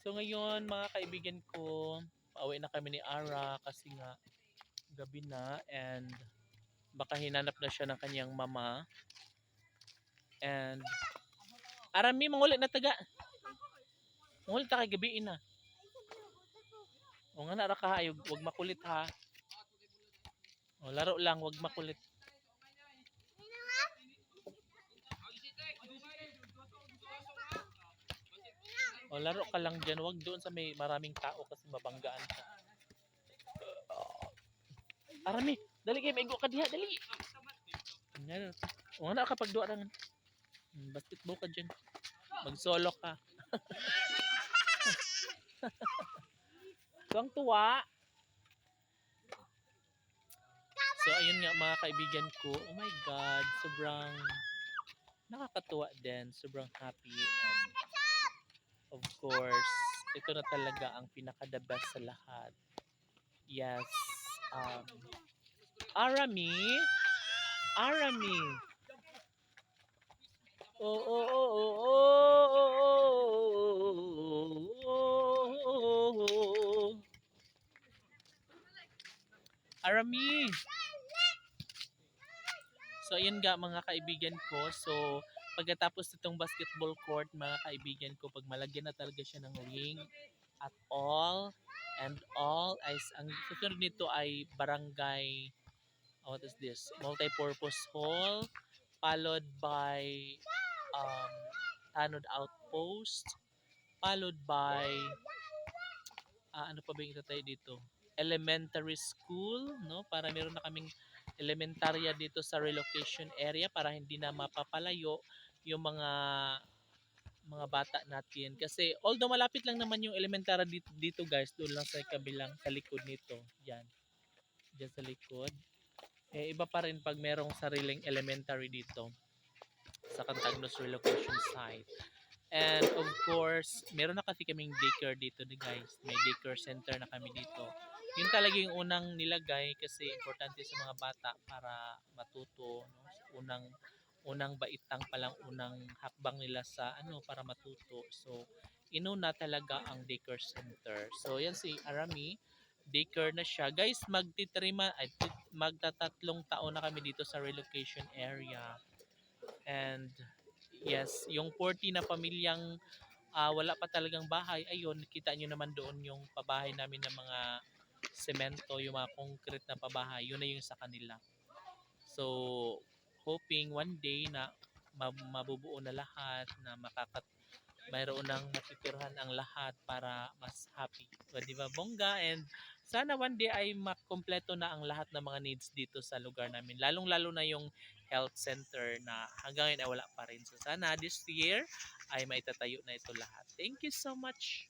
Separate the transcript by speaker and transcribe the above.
Speaker 1: So ngayon mga kaibigan ko, pauwi na kami ni Ara kasi nga gabi na and baka hinanap na siya ng kanyang mama. And Arami, mangulit na taga. Mangulit ta kay gabi na. O nga nara ka, ayog, wag makulit ha. O laro lang, wag makulit. O laro ka lang dyan, wag doon sa may maraming tao kasi mabanggaan ka. Arami, dali kayo, maigo ka diha, dali. Yan. O na kapag duwa lang. Hmm, Basketball ka dyan. Mag-solo ka. Tuwang tuwa. So ayun nga mga kaibigan ko. Oh my God, sobrang nakakatuwa din. Sobrang happy and course, ito na talaga ang pinaka-the best sa lahat. Yes. Um, Arami. Arami. Oh, oh, oh, oh, oh, oh, oh, oh. Arami. So, ayun nga mga kaibigan ko. So, pagkatapos nitong basketball court, mga kaibigan ko, pag malagyan na talaga siya ng ring at all, and all, ay, ang susunod nito ay barangay, oh, what is this? Multi-purpose hall, followed by um, Tanod Outpost, followed by, ah, ano pa ba yung dito? Elementary school, no? Para meron na kaming elementarya dito sa relocation area para hindi na mapapalayo yung mga mga bata natin. Kasi although malapit lang naman yung elementary dito, dito guys doon lang sa kabilang sa likod nito. Yan. Diyan sa likod. Eh iba pa rin pag merong sariling elementary dito sa Cantagnos relocation site. And of course meron na kasi kaming daycare dito ni guys. May daycare center na kami dito yun talaga yung unang nilagay kasi importante sa mga bata para matuto no? unang unang baitang palang unang hakbang nila sa ano para matuto. So inuna talaga ang daycare center. So yan si Arami. Daycare na siya. Guys magtitrima ay magtatatlong taon na kami dito sa relocation area. And yes yung 40 na pamilyang ah, wala pa talagang bahay ayun kita nyo naman doon yung pabahay namin ng mga semento yung mga concrete na pabahay yun na yung sa kanila so hoping one day na ma- mabubuo na lahat na makakat mayroon nang matitirhan ang lahat para mas happy. So, di ba bongga and sana one day ay makompleto na ang lahat ng mga needs dito sa lugar namin. Lalong-lalo na yung health center na hanggang ngayon ay wala pa rin. So sana this year ay maitatayo na ito lahat. Thank you so much.